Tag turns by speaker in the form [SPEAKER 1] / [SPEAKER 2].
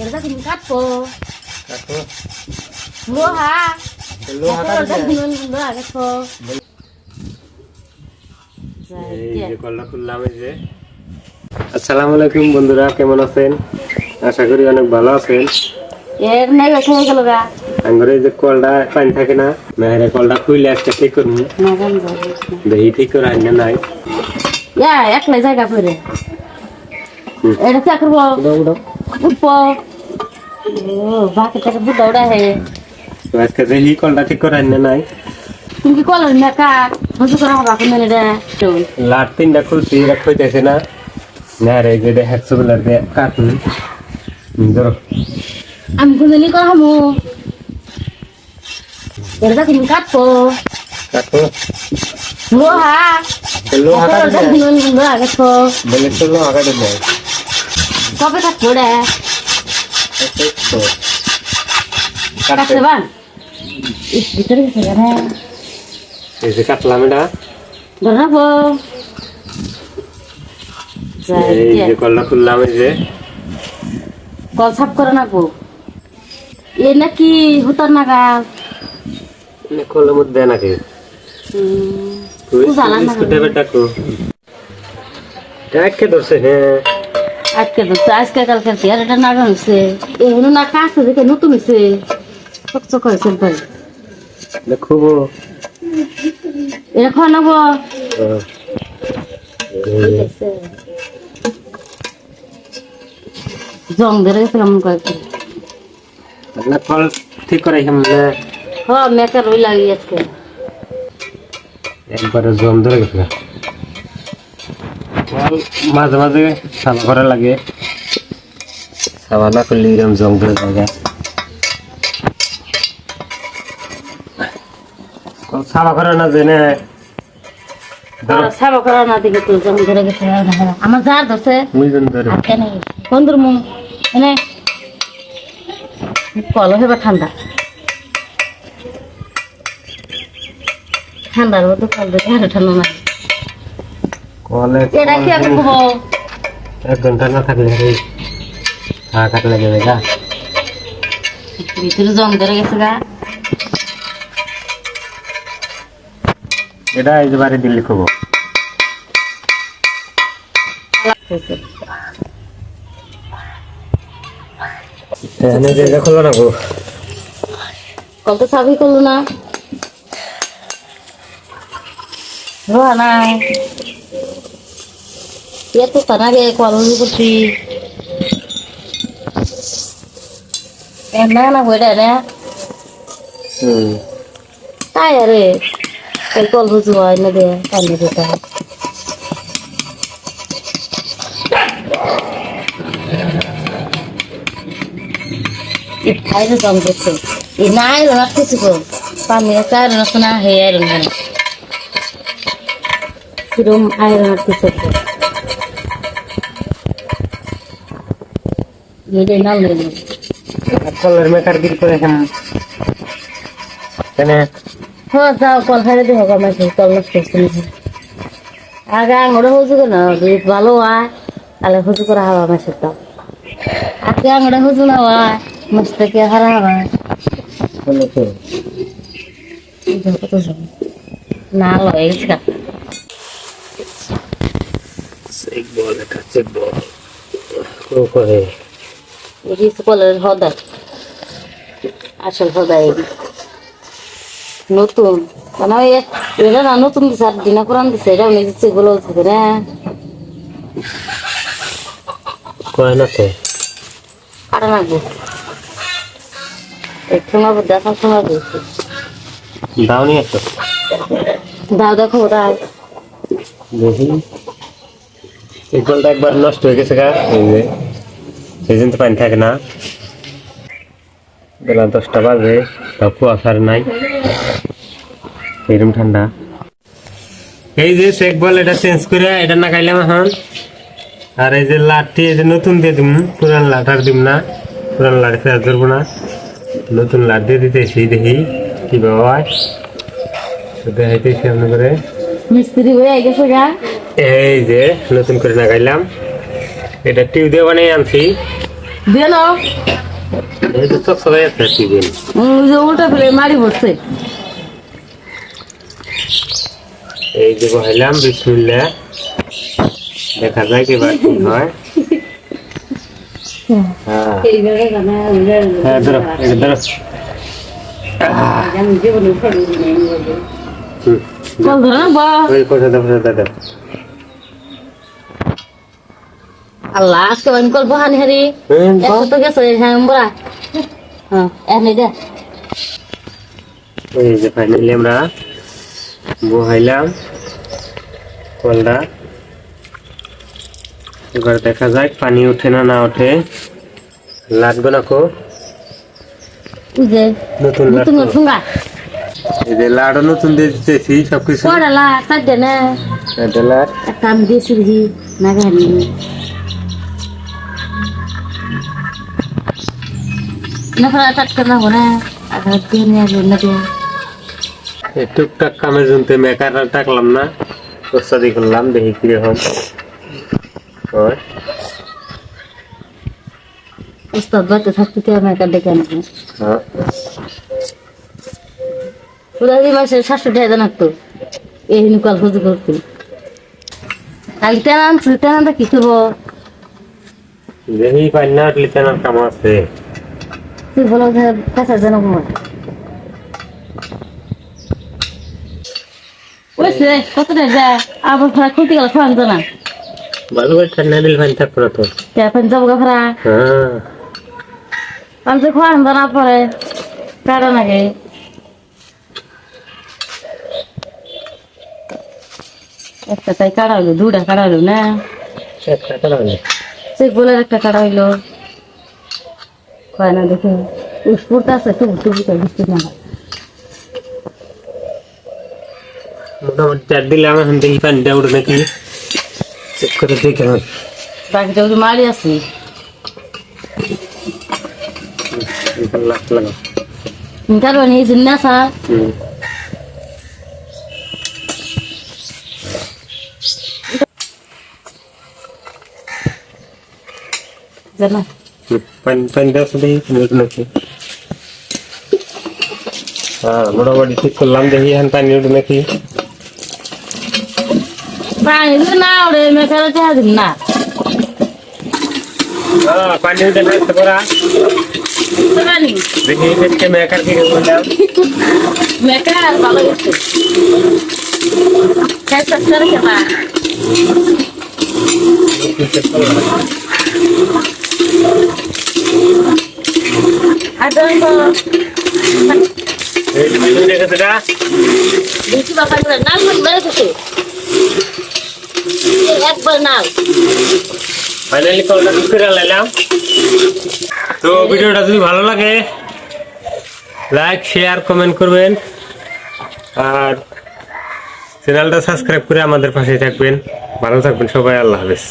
[SPEAKER 1] এটা তুমি কাটবো
[SPEAKER 2] কাটো
[SPEAKER 1] লোহা
[SPEAKER 2] লোহা কাটবো এই খুললাম এই যে আসসালামু আলাইকুম বন্ধুরা কেমন আছেন? আশা করি অনেক ভালো আছেন।
[SPEAKER 1] এর নাই বেশি হয়ে গেল গা
[SPEAKER 2] আঙ্গুরে যে কলটা পানি থাকে না কলটা আজকে ঠিক করুন। দেখি ঠিক করে আনলে নাই।
[SPEAKER 1] ইয়া একলাই জায়গা
[SPEAKER 2] হুম।
[SPEAKER 1] এটা করব
[SPEAKER 2] উঠাও, উঠাও।
[SPEAKER 1] উঠবো ও বাকি টাকা বুদ্ধা উড়া হে
[SPEAKER 2] তো আজকে দেখি ঠিক করে
[SPEAKER 1] তুমি না হবে এখন মেলে রে
[SPEAKER 2] লাট তিনটা খুলছি এরা খুঁজতেছে না। মেহেরে যে দেখা সুবিলার দিয়ে কাটুন। ধরো
[SPEAKER 1] আমি কোনদিনই করা হব তুমি কাটবো।
[SPEAKER 2] কাটো।
[SPEAKER 1] লোহা।
[SPEAKER 2] লোহা কাটবে
[SPEAKER 1] লোহা কাটবো
[SPEAKER 2] বলে তো লোহা কাটবে
[SPEAKER 1] কবে কাটবো রে
[SPEAKER 2] কাটতে
[SPEAKER 1] কাটতে বান। ভিতরে গেছে রে
[SPEAKER 2] এই যে কাটলাম এটা।
[SPEAKER 1] ধরাবো
[SPEAKER 2] এই যে কলটা খুললাম এই যে।
[SPEAKER 1] কল সাফ করে নাকবো এ নাকি হুতার নাগাল।
[SPEAKER 2] কলের মধ্যে নাকি? তুই
[SPEAKER 1] জ্বালা না
[SPEAKER 2] ডাকে ধরছে হ্যাঁ।
[SPEAKER 1] আজকে তো আজকে কালকে এটা নাগাল হয়েছে এগুলো না কাছে দেখে নতুন হয়েছে চকচক হয়েছে ভাই
[SPEAKER 2] খুব
[SPEAKER 1] এটা খাওয়া নেব জং ধরে গেছিলাম কয়েকদিন
[SPEAKER 2] ঠিক করে এখানে
[SPEAKER 1] হ্যাঁ মেকার ওই লাগি আজকে
[SPEAKER 2] একবারে জম ধরে গেছে। মাঝে মাঝে সাফা করা লাগে। সাফা না করলে এরকম জং ধরে কল সাফা করে না জেনে ধরো
[SPEAKER 1] সাবা করা না দিকে তো জং ধরে গেছে আমার যার ধরছে
[SPEAKER 2] মুইজন ধরে
[SPEAKER 1] আর কেন বন্ধুর মুখ এনে কল হেবা ঠান্ডা ঠান্ডার মতো কল দেখে আর ঠান্ডা না
[SPEAKER 2] কলে
[SPEAKER 1] এটা কি আমি কব
[SPEAKER 2] এক ঘণ্টা না থাকলে এই হা কাটলে যাবে গা।
[SPEAKER 1] ভিতরে জং ধরে গেছে গা।
[SPEAKER 2] এটা এই দিল্লি খবর এখানে যে দেখো না গো।
[SPEAKER 1] কল তো সাবই করল না? রোহা নাই। ইয়ে তো তানাগে কল করছি এমনা না হয়ে না তাই আরে এই বুঝু হয় না দে পানি দিতে খাইলে জম করছে এ না আইরন আর কিছু কর পানি আইরন আছে না হে আইরন হয় কিরম আইরন আর কিছু এটা নাল নেই
[SPEAKER 2] কলের মেকার দিল করে এখানে
[SPEAKER 1] হ্যাঁ যাও কল খাইলে দেখো আমার কল নষ্ট করছে আগে আঙুরে হুজু কেন যদি ভালো হয় তাহলে হুজু করা হওয়া মাসের দাম আগে আঙুরে হুজু না হয় মাস থেকে হারা হওয়া না লয় গেছে গা।
[SPEAKER 2] চেক বল এটা চেক বল ও করে
[SPEAKER 1] এটি কলের হদায় আসল হদায় নতুন মানে ওই এটা না নতুন দিছে আর দিনা কোরআন দিছে এটা উনি দিচ্ছে এগুলো থাকে না
[SPEAKER 2] কয় না তো
[SPEAKER 1] কাটা লাগবে একটু না দেখার সময় দিয়েছি
[SPEAKER 2] দাওনি একটা
[SPEAKER 1] দাও দেখো ওটা
[SPEAKER 2] দেখি এই একবার নষ্ট হয়ে গেছে গা। এই যে, সেই জন্য পানি থাকে না। বেলা দশটা বাজে তাও কুয়াশার নাই। এরকম ঠান্ডা। এই যে চেক বল এটা চেঞ্জ করে, এটা না খাইলাম এখন। আর এই যে লাঠটি এই যে নতুন দিয়ে দিম। পুরান লাঠ আর দিম না। পুরান লাঠি ফেরত ধরবো না। নতুন লাঠ দিয়ে দিতেছি, দেখি কীভাবে হয়। দেখাইতেছি আপনার করে
[SPEAKER 1] মিস্ত্রি হয়ে গেছে গা।
[SPEAKER 2] এই যে নতুন করে লাগাইলাম। এটা টিউ দিয়ে বানিয়ে আনছি।
[SPEAKER 1] দিয়ে নাও।
[SPEAKER 2] এই তো চক
[SPEAKER 1] ফেলে মারি পড়ছে
[SPEAKER 2] এই যে বহাইলাম বিসমিল্লাহ। দেখা যায় কি বার কি হয়। হ্যাঁ। হ্যাঁ ধরো এটা ধরো। হুম।
[SPEAKER 1] ধরে বা।
[SPEAKER 2] ওই কথা দাও দাও
[SPEAKER 1] আল্লাহ আজকে আমি বহানি হারি। তো গেছে হ্যাঁ বড়া। হ্যাঁ এনে দে।
[SPEAKER 2] এই যে ফাইনালি আমরা বহাইলাম। কলটা। এবার দেখা যাক পানি ওঠে না না ওঠে লাগবে না কো নতুন
[SPEAKER 1] নতুন
[SPEAKER 2] লাগবে এই যে লাড়ও নতুন দিয়ে দিতেছি সবকিছু।
[SPEAKER 1] না
[SPEAKER 2] এটা লাড়।
[SPEAKER 1] একটা আমি দিয়েছি দেখি না গাড়ি না ফেলা টাটকা না না আগে দিয়ে নিয়ে আসবেন না দিয়ে
[SPEAKER 2] এই টুকটাক কামের জন্য মেকার টাকলাম না। প্রস্তাদি করলাম দেখি কীরকম হয়।
[SPEAKER 1] উস্তাদ বাড়তে থাকতে তো একা ডেকে আনব?
[SPEAKER 2] হ্যাঁ।
[SPEAKER 1] উদাহরণ মাসে সাতশো টাকা দেন তো এই নিকাল হুজু করতে। কাল তেন আনছি তেন আনতে কি করব?
[SPEAKER 2] দেখি পাই না উঠলে তেনার কাম আছে।
[SPEAKER 1] তুই বলো যে যেন ঘুমায়। ওইসে কত টাকা আবার ফেরা খুলতে গেলে খাওয়ান জানা।
[SPEAKER 2] ভালো করে ঠান্ডা দিল ফাইন থাকব তো।
[SPEAKER 1] এখন যাব গা ফেরা?
[SPEAKER 2] হ্যাঁ।
[SPEAKER 1] আমি তো খাওয়ান জানা পরে কারও নাকি? একটা তাই কাটা হইল দুটা কাটা হইল না?
[SPEAKER 2] একটা করা হলো।
[SPEAKER 1] চেক বলে একটা কাটা হইল। কয় না দেখে উসপুরটা আছে টুকু টুকু করে বৃষ্টি না হয়।
[SPEAKER 2] মোটামুটি চার দিলে আমার এখন দেখি পানিটা উঠে নাকি চেক করে দেখে আমার
[SPEAKER 1] বাকিটা ওই যে মারি আছি
[SPEAKER 2] লাগতো লাগা
[SPEAKER 1] কারণ এই যে নেশা
[SPEAKER 2] হুম
[SPEAKER 1] জানা
[SPEAKER 2] হুম, পানি পানি দাও তো দেখি পানি উঠে নাকি হ্যাঁ মোটামুটি ঠিক করলাম দেখি এখন পানি উঠে নাকি
[SPEAKER 1] পানি দিলে না ওরে মেকারে চাহা দিন না
[SPEAKER 2] হ্যাঁ পানি উঠে না করা
[SPEAKER 1] তো পানি
[SPEAKER 2] দেখি দেখতে মেকার কি বললাম
[SPEAKER 1] মেকার ভালো গেছে খাই চেষ্টা রেখে না আর ধরেন তো
[SPEAKER 2] এই পানি উঠে গেছে না
[SPEAKER 1] বেশি বাবা করে নাল মত বেড়ে থাকে
[SPEAKER 2] তো ভিডিওটা যদি ভালো লাগে লাইক শেয়ার কমেন্ট করবেন। আর চ্যানেলটা সাবস্ক্রাইব করে আমাদের পাশে থাকবেন। ভালো থাকবেন সবাই, আল্লাহ হাফেজ।